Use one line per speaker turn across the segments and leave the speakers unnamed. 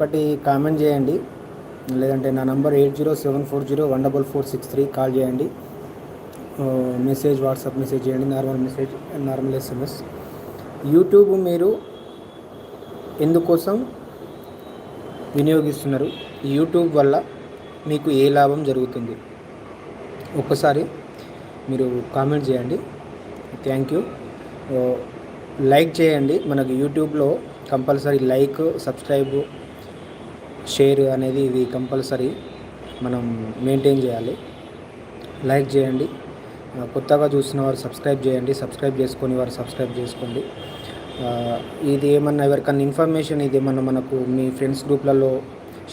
ఒకటి కామెంట్ చేయండి. లేదంటే నా number eight zero seven four zero one double four six three call చేయండి. మెసేజ్ వాట్సాప్ మెసేజ్ చేయండి. Normal message normal SMS YouTube మీరు ఎందుకోసం వినియోగిస్తున్నారు? యూట్యూబ్ వల్ల మీకు ఏ లాభం జరుగుతుంది? ఒక్కసారి మీరు కామెంట్ చేయండి. Thank you. లైక్ చేయండి. మనకు యూట్యూబ్లో కంపల్సరీ లైక్ సబ్స్క్రైబ్ షేర్ అనేది ఇది కంపల్సరీ మనం మెయింటైన్ చేయాలి. లైక్ చేయండి. కొత్తగా చూసిన వారు సబ్స్క్రైబ్ చేయండి. సబ్స్క్రైబ్ చేసుకొని వారు సబ్స్క్రైబ్ చేసుకోండి. ఇది ఏమన్నా ఎవరికన్నా ఇన్ఫర్మేషన్ ఇది ఏమన్నా మనకు మీ ఫ్రెండ్స్ గ్రూప్లలో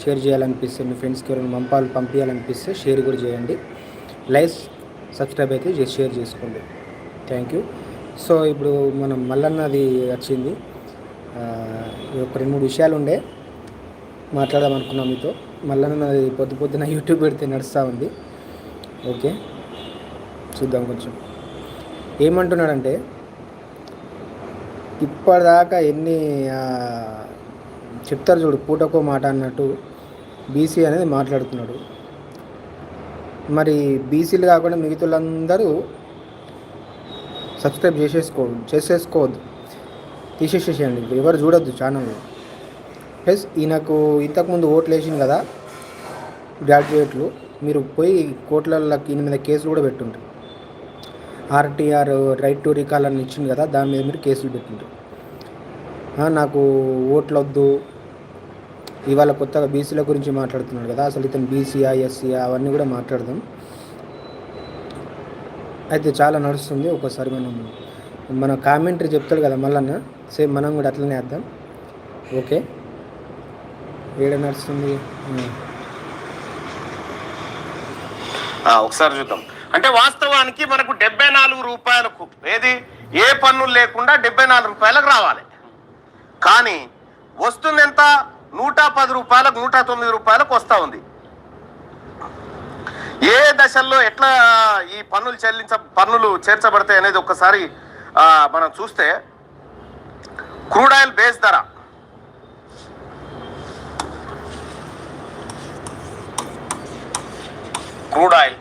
షేర్ చేయాలనిపిస్తే మీ ఫ్రెండ్స్కి ఎవరైనా పంపాలి పంపించాలనిపిస్తే షేర్ కూడా చేయండి. లైక్ సబ్స్క్రైబ్ అయితే షేర్ చేసుకోండి. Thank you. సో ఇప్పుడు మనం మల్లన్నది వచ్చింది. ఒక రెండు మూడు విషయాలు ఉండే మాట్లాడదామనుకున్నాం మీతో. మళ్ళీ నాది పొద్దు పొద్దున యూట్యూబ్ పెడితే నడుస్తూ ఉంది. ఓకే. చూద్దాం కొంచెం. ఏమంటున్నాడంటే ఇప్పటిదాకా ఎన్ని చెప్తారు చూడు పూటకో మాట అన్నట్టు బీసీ అనేది మాట్లాడుతున్నాడు. మరి బీసీలు కాకుండా మిగతా సబ్స్క్రైబ్ చేసేసుకో చేసేసుకోవద్దు. తీసేసేసేయండి. ఎవరు చూడొద్దు ఛానల్ ప్లస్ ఈయనకు ఇంతకుముందు ఓట్లు వేసింది కదా గ్రాడ్యుయేట్లు మీరు పోయి కోట్లకి ఈయన మీద కేసులు కూడా పెట్టుంటారు ఆర్టీఆర్ రైట్ టు రికాల్ అని ఇచ్చింది కదా దాని మీద మీరు కేసులు పెట్టిండ్రు. నాకు ఓట్లు వద్దు ఇవాళ కొత్తగా బీసీల గురించి మాట్లాడుతున్నాడు కదా అసలు ఇతను బీసీఆ ఎస్సీఆ అవన్నీ కూడా మాట్లాడదాం. అయితే చాలా నడుస్తుంది ఒకసారి మనం మన కామెంటరీ చెప్తాడు కదా మళ్ళన్న సేమ్ మనం కూడా అట్లనే వేద్దాం. ఓకే. ఏడ నడుస్తుంది?
ఒకసారి చూద్దాం. అంటే వాస్తవానికి మనకు డెబ్బై నాలుగు రూపాయలకు ఏది? ఏ పన్నులు లేకుండా డెబ్బై నాలుగు రూపాయలకు రావాలి. కానీ వస్తుంది ఎంత? నూట పది రూపాయలకు నూట తొమ్మిది రూపాయలకు వస్తూ ఉంది. ఏ దశల్లో ఎట్లా ఈ పన్నులు చెల్లించ పన్నులు చేర్చబడతాయి అనేది ఒక్కసారి మనం చూస్తే క్రూడ్ ఆయిల్ బేస్ ధర. Crude oil.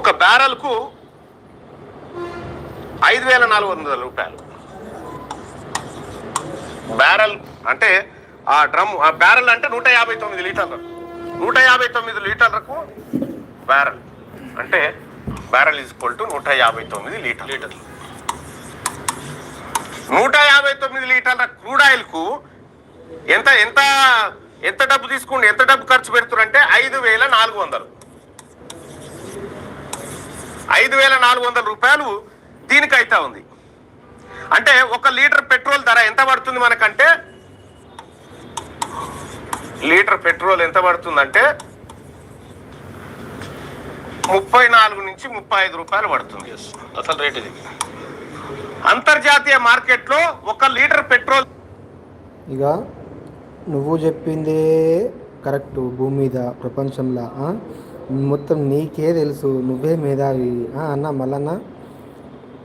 ఒక బ్యారెల్కు ఐదు వేల నాలుగు వందల రూపాయలు. బ్యారెల్ అంటే ఆ డ్రమ్ ఆ బ్యారెల్ అంటే నూట యాభై తొమ్మిది లీటర్లు. నూట యాభై తొమ్మిది లీటర్లకు బ్యారెల్. అంటే బ్యారెల్ ఈజ్ ఈక్వల్ టు నూట యాభై తొమ్మిది లీటర్ లీటర్లు. నూట యాభై తొమ్మిది లీటర్ల క్రూడ్ ఆయిల్కు ఎంత ఎంత ఎంత డబ్బు తీసుకోండి ఎంత డబ్బు ఖర్చు పెడుతున్నారంటే ఐదు వేల నాలుగు వందలు. ఐదు వేల నాలుగు వందల రూపాయలు దీనికి అయితే ఉంది. అంటే ఒక లీటర్ పెట్రోల్ ధర ఎంత పడుతుంది మనకంటే? లీటర్ పెట్రోల్ ఎంత పడుతుందంటే ముప్పై నాలుగు నుంచి ముప్పై ఐదు రూపాయలు పడుతుంది. అసలు రేట్ ఇది. అంతర్జాతీయ మార్కెట్లో ఒక లీటర్ పెట్రోల్
ఇక నువ్వు చెప్పిందే కరెక్ట్. భూమి మీద ప్రపంచంలో మొత్తం నీకే తెలుసు. నువ్వే మేధావి. అన్న మళ్ళన్న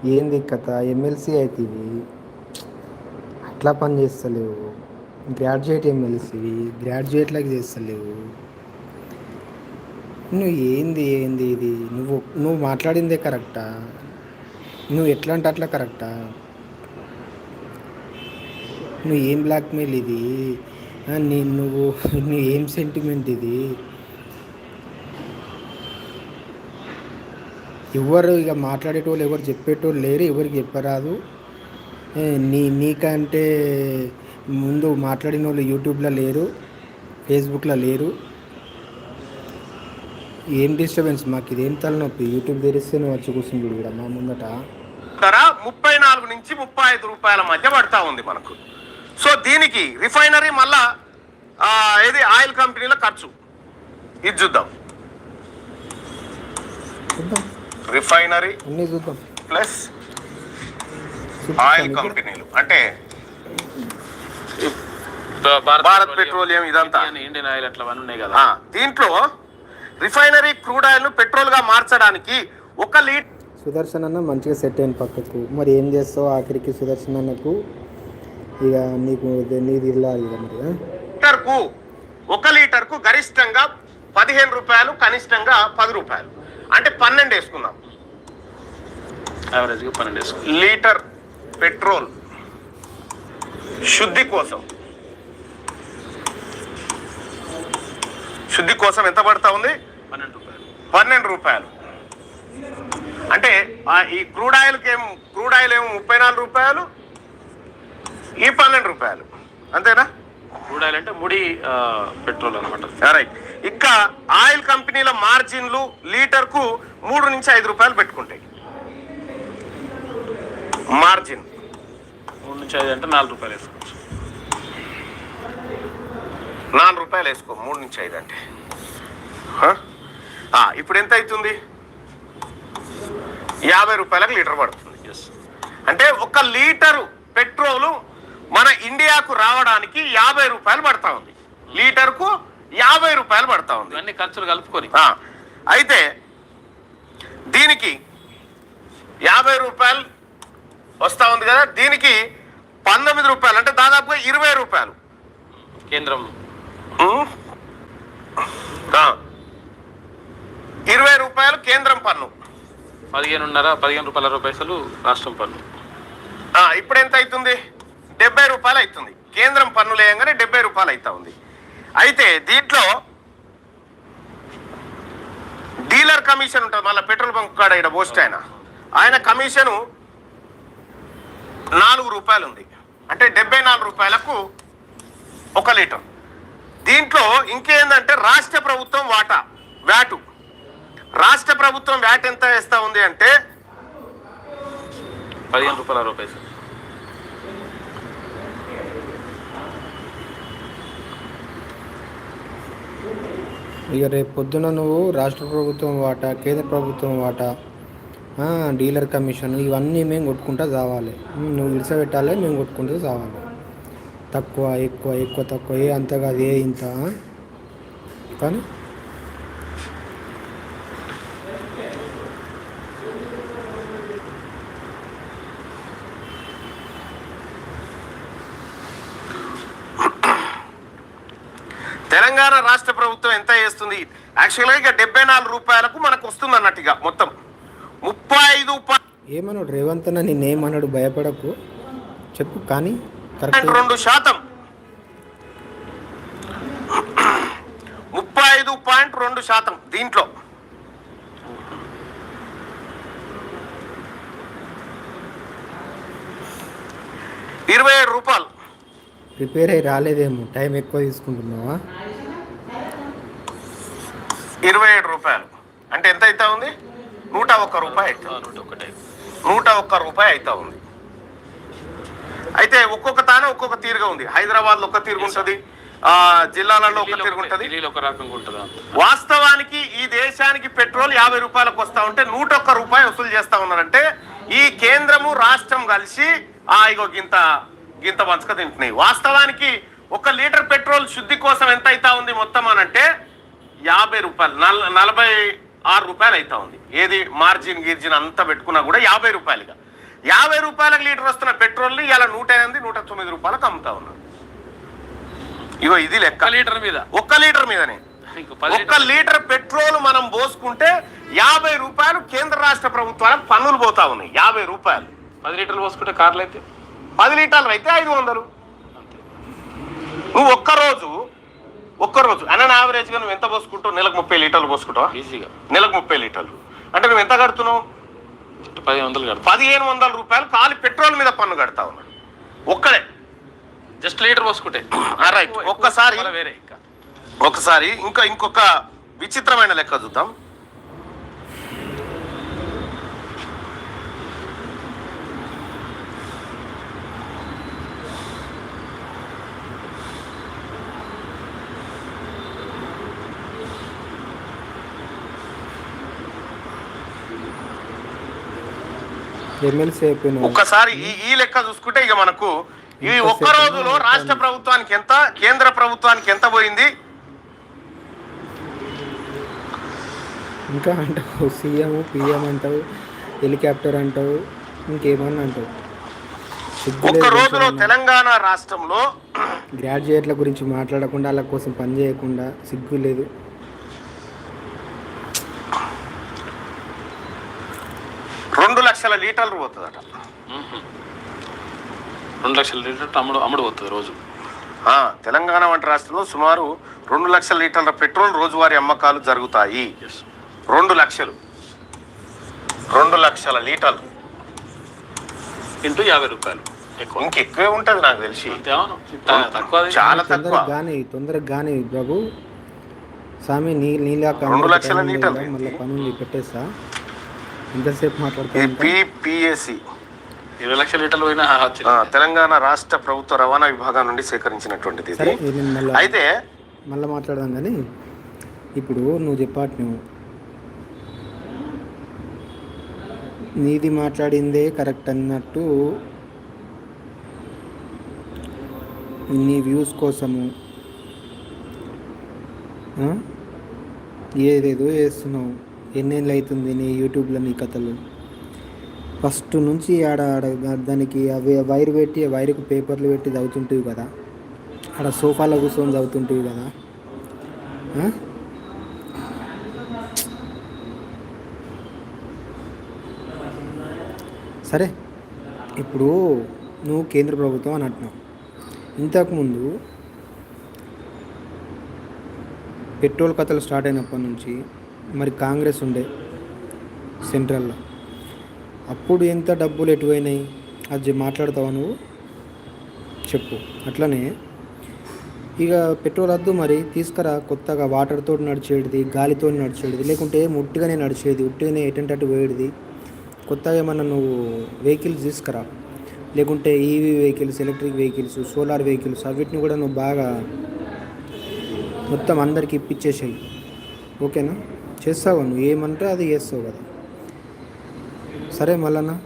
ఏంది కథ? ఎమ్మెల్సీ అవుతుంది అట్లా పని చేస్తలేవు. Graduate MLC గ్రాడ్యుయేట్లకి చేస్తలేవు. నువ్వు ఏంది ఏంది ఇది? నువ్వు నువ్వు మాట్లాడిందే కరెక్టా? నువ్వు ఎట్లా అంటే అట్లా కరెక్టా? నువ్వు ఏం బ్లాక్మెయిల్ ఇది? నీ నువ్వు నువ్వు ఏం సెంటిమెంట్ ఇది? ఎవరు ఇక మాట్లాడేటోళ్ళు ఎవరు చెప్పేటోళ్ళు లేరు ఎవరికి చెప్పరాదు. నీ నీకంటే ముందు మాట్లాడిన వాళ్ళు యూట్యూబ్లో లేరు ఫేస్బుక్లో లేరు. ఏం డిస్టర్బెన్స్ మాకు? ఇదేం తలనొప్పి? యూట్యూబ్ తెరిస్తే నువ్వు వచ్చి కూర్చుని చూడు మా ముందట.
ధర ముప్పై నాలుగు నుంచి ముప్పై ఐదు రూపాయల మధ్య పడతా ఉంది మనకు. సో దీనికి రిఫైనరీ మళ్ళా ఆ, ఏది ఆయిల్ కంపెనీల ఖర్చు. ఇది చూద్దాం.
చూద్దాం.
రిఫైనరీ
అన్నీ చూద్దాం.
Plus oil. కంపెనీలు. అంటే
భారత్
పెట్రోలియం ఇదంతా.
ఇండియన్ ఆయిల్ అట్లా ఉన్నాయి కదా.
ఆ, దీంట్లో రిఫైనరీ క్రూడ్ ఆయిల్ను పెట్రోల్గా మార్చడానికి ఒక లీటర్
సుదర్శన్ అన్న మంచిగా సెట్ అయిన పక్కకు. మరి ఏం చేస్తావు? ఆఖరికి సుదర్శన్ అన్నకు ఇక నీకు నీది ఇల్లాలి మరి?
లీటర్కు ఒక లీటర్కు గరిష్టంగా పదిహేను రూపాయలు కనిష్టంగా పది రూపాయలు. అంటే పన్నెండు వేసుకుందాం.
యావరేజ్గా పన్నెండు వేసుకో.
లీటర్ పెట్రోల్ శుద్ధి కోసం. శుద్ధి కోసం ఎంత పడతా ఉంది?
పన్నెండు రూపాయలు.
పన్నెండు రూపాయలు. అంటే ఆ ఈ క్రూడ్ ఆయిల్కి ఏం క్రూడ్ ఆయిల్ ఏమో ముప్పై నాలుగు రూపాయలు ఈ పన్నెండు రూపాయలు. అంతేనా?
అంటే ముడి పెట్రోల్ అనమాట
రైట్ ఇంకా ఆయిల్ కంపెనీల మార్జిన్లు లీటర్కు మూడు నుంచి ఐదు రూపాయలు పెట్టుకుంటాయి. మార్జిన్.
మూడు నుంచి ఐదు అంటే నాలుగు రూపాయలు వేసుకోవచ్చు.
నాలుగు రూపాయలు వేసుకో మూడు నుంచి ఐదు అంటే. ఇప్పుడు ఎంత అవుతుంది? యాభై రూపాయలకు లీటర్ పడుతుంది. అంటే ఒక లీటరు పెట్రోలు మన ఇండియాకు రావడానికి యాభై రూపాయలు పడతా ఉంది. లీటర్కు యాభై రూపాయలు పడతా ఉంది.
ఇవన్నీ ఖర్చులు కలుపుకొని.
అయితే దీనికి యాభై రూపాయలు వస్తా ఉంది కదా దీనికి పంతొమ్మిది రూపాయలు అంటే దాదాపుగా ఇరవై రూపాయలు.
కేంద్రం.
ఇరవై రూపాయలు కేంద్రం పన్ను.
పదిహేనున్నర పదిహేను రూపాయల పైసలు రాష్ట్రం పన్ను.
ఆ, ఇప్పుడు ఎంత అవుతుంది? డెబ్బై రూపాయలు అవుతుంది కేంద్రం పన్నులు వేయంగానే డెబ్బై రూపాయలు అవుతా ఉంది. అయితే దీంట్లో డీలర్ కమిషన్ ఉంటుంది. మళ్ళీ పెట్రోల్ బంక్ కాడ ఇక్కడ పోస్ట్ ఆయన. ఆయన కమిషను నాలుగు రూపాయలు ఉంది. అంటే డెబ్బై నాలుగు రూపాయలకు ఒక లీటర్. దీంట్లో ఇంకేందంటే రాష్ట్ర ప్రభుత్వం వాటా వ్యాటు. రాష్ట్ర ప్రభుత్వం వ్యాట్ ఎంత వేస్తా ఉంది అంటే
పదిహేను రూపాయల రూపాయలు
ఇక రేపు పొద్దున నువ్వు రాష్ట్ర ప్రభుత్వం వాటా కేంద్ర ప్రభుత్వం వాటా డీలర్ కమిషన్ ఇవన్నీ మేము కొట్టుకుంటా చావాలి. నువ్వు విడిచిపెట్టాలి మేము కొట్టుకుంటూ చావాలి. తక్కువ ఎక్కువ ఎక్కువ తక్కువ ఏ అంత కాదు ఏ ఇంత కానీ
తెలంగాణ రాష్ట్ర ప్రభుత్వం ఎంత యాక్చువల్గా ఇక డెబ్బై నాలుగు రూపాయలకు మనకు వస్తుంది అన్నట్టుగా మొత్తం. ముప్పై ఐదు
ఏమన్నాడు రేవంత్ అన్న నిన్నేమన్నాడు భయపడకు. చెప్పు కానీ
రెండు శాతం. ముప్పై ఐదు పాయింట్ రెండు శాతం దీంట్లో. ఇరవై ఏడు రూపాయలు.
ప్రిపేర్ అయ్యి రాలేదేమో టైం ఎక్కువ తీసుకుంటున్నావా?
ఇరవై ఏడు రూపాయలు. అంటే ఎంత అవుతా ఉంది? నూట ఒక్క రూపాయి అవుతుంది
నూట
ఒక్క రూపాయి అవుతా ఉంది. అయితే ఒక్కొక్క తానే ఒక్కొక్క తీరుగా ఉంది. హైదరాబాద్లో ఒక తీరుగా ఉంటుంది. ఆ జిల్లాలలో ఒక తీరుగా ఉంటుంది. వాస్తవానికి ఈ దేశానికి పెట్రోల్ యాభై రూపాయలకు వస్తా ఉంటే నూట ఒక్క రూపాయి వసూలు చేస్తా ఉన్నారంటే ఈ కేంద్రము రాష్ట్రం కలిసి ఆ ఇగో గింత గింత మంచక తింటున్నాయి. వాస్తవానికి ఒక లీటర్ పెట్రోల్ శుద్ధి కోసం ఎంత అవుతా ఉంది మొత్తం అని అంటే యాభై రూపాయలు నల్ నలభై ఆరు రూపాయలు అవుతా ఉంది. ఏది మార్జిన్ గిర్జిన్ అంతా పెట్టుకున్నా కూడా యాభై రూపాయలుగా. యాభై రూపాయలకు లీటర్ వస్తున్న పెట్రోల్ని ఇలా నూట ఎనిమిది నూట తొమ్మిది రూపాయలకు అమ్ముతా ఉన్నారు. ఇగో ఇది లెక్క.
లీటర్ మీద.
ఒక్క లీటర్ మీదనే. ఒక్క లీటర్ పెట్రోల్ మనం పోసుకుంటే యాభై రూపాయలు కేంద్ర రాష్ట్ర ప్రభుత్వాలకు పన్నులు పోతా ఉన్నాయి. యాభై రూపాయలు.
పది లీటర్లు పోసుకుంటే కార్లు అయితే
పది లీటర్లు అయితే ఐదు వందలు. నువ్వు ఒక్కరోజు ఒక్కరోజు అన్న యావరేజ్గా నువ్వు ఎంత పోసుకుంటావు? నెలకు ముప్పై లీటర్లు పోసుకుంటావా?
ఈజీగా
నెలకు ముప్పై లీటర్లు. అంటే నువ్వు ఎంత కడుతున్నావు?
పదిహేను వందలు కడతా
పదిహేను వందల రూపాయలు ఖాళీ పెట్రోల్ మీద పన్ను కడతా ఉన్నాడు ఒక్కడే.
జస్ట్ లీటర్ పోసుకుంటే.
రైట్. ఒక్కసారి-
వేరే ఇంకా
ఇంకొక విచిత్రమైన లెక్క చూద్దాం. ఒక్కసారి ఈ ఈ లెక్క చూసుకుంటే ఇక మనకు ఈ ఒక్క రోజులో రాష్ట్ర ప్రభుత్వానికి ఎంత కేంద్ర ప్రభుత్వానికి ఎంత పోయింది?
ఇంకా అంటావు సీఎం పిఎం అంటావు హెలికాప్టర్ అంటావు ఇంకేమన్నా అంటావు?
ఒక్క రోజులో. తెలంగాణ రాష్ట్రంలో
గ్రాడ్యుయేట్ల గురించి మాట్లాడకుండా వాళ్ళ కోసం పని చేయకుండా సిగ్గు లేదు
రెండు లక్షల లీటర్లు పోతుందట.
రెండు లక్షల లీటర్ అమ్ముడు అమ్ముడు పోతుంది రోజు.
ఆ, తెలంగాణ వంటి రాష్ట్రంలో సుమారు రెండు లక్షల లీటర్ల పెట్రోల్ రోజువారీ అమ్మకాలు జరుగుతాయి. రెండు లక్షలు. రెండు లక్షల లీటర్లు.
ఇంటూ యాభై రూపాయలు ఎక్కువ.
ఇంకెక్కువే ఉంటుంది నాకు తెలిసి. చాలా తక్కువ
తొందరగా కానీ తొందరగా కానీ ప్రభు స్వామి నీ నీలా
రెండు లక్షల లీటర్లు.
మళ్ళీ పెట్టేస్తా. ఎంతసేపు
పిపిఎస్సి
ఇరవై లక్షల లీటర్లు పోయినా
తెలంగాణ రాష్ట్ర ప్రభుత్వ రవాణా విభాగం నుండి సేకరించినటువంటిది
సరే
ఇది
నేను మళ్ళీ
అయితే
మళ్ళీ మాట్లాడదాం కానీ ఇప్పుడు నువ్వు చెప్పాటు నువ్వు. నీది మాట్లాడిందే కరెక్ట్ అన్నట్టు నీ వ్యూస్ కోసము? ఏదేదో చేస్తున్నావు. ఎన్నేళ్ళు అవుతుంది నీ యూట్యూబ్లో నీ కథలు? ఫస్ట్ నుంచి ఆడ ఆడ దానికి అవి వైర్ పెట్టి ఆ వైర్కి పేపర్లు పెట్టి చదువుతుంటివి కదా. ఆడ సోఫాలో కూర్చొని చదువుతుంటివి కదా. సరే ఇప్పుడు నువ్వు కేంద్ర ప్రభుత్వం అని అంటున్నావు. ఇంతకుముందు పెట్రోల్ కథలు స్టార్ట్ అయినప్పటి నుంచి మరి కాంగ్రెస్ ఉండే సెంట్రల్లో. అప్పుడు ఎంత డబ్బులు ఎటువైనాయి? అది మాట్లాడతావా నువ్వు? చెప్పు. అట్లనే ఇక పెట్రోల్ వద్దు మరి తీసుకురా కొత్తగా వాటర్తో నడిచేది గాలితో నడిచేది లేకుంటే ముట్టిగానే నడిచేది ఉట్టిగానే ఎటంటే అటు పోయేది కొత్తగా ఏమన్నా నువ్వు వెహికల్స్ తీసుకురా. లేకుంటే EV vehicles electric vehicles solar vehicles అవిటిని కూడా నువ్వు బాగా మొత్తం అందరికి ఇప్పించేసేయి ఓకేనా? చేస్తావు నువ్వు? ఏమంటే అది చేస్తావు కదా. సరే మళ్ళా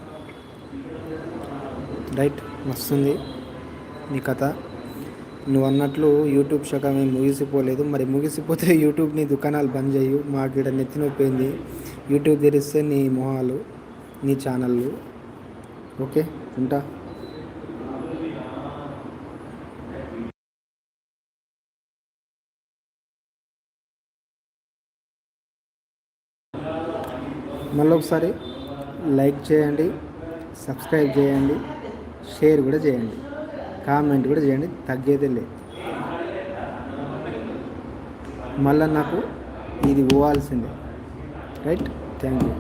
రైట్ వస్తుంది నీ కథ. నువ్వు అన్నట్లు యూట్యూబ్ శాఖ మేము ముగిసిపోలేదు. మరి ముగిసిపోతే యూట్యూబ్ నీ దుకాణాలు బంద్ చేయు. మాకు ఇక్కడ నెత్తి నొప్పింది యూట్యూబ్ తెరిస్తే నీ మొహాలు నీ ఛానళ్ళు. ఓకే? ఉంటా. మళ్ళీ ఒకసారి లైక్ చేయండి సబ్స్క్రైబ్ చేయండి షేర్ కూడా చేయండి కామెంట్ కూడా చేయండి తగ్గేదే లేదు. మళ్ళీ నాకు ఇది పోవాల్సిందే రైట్? Thank you.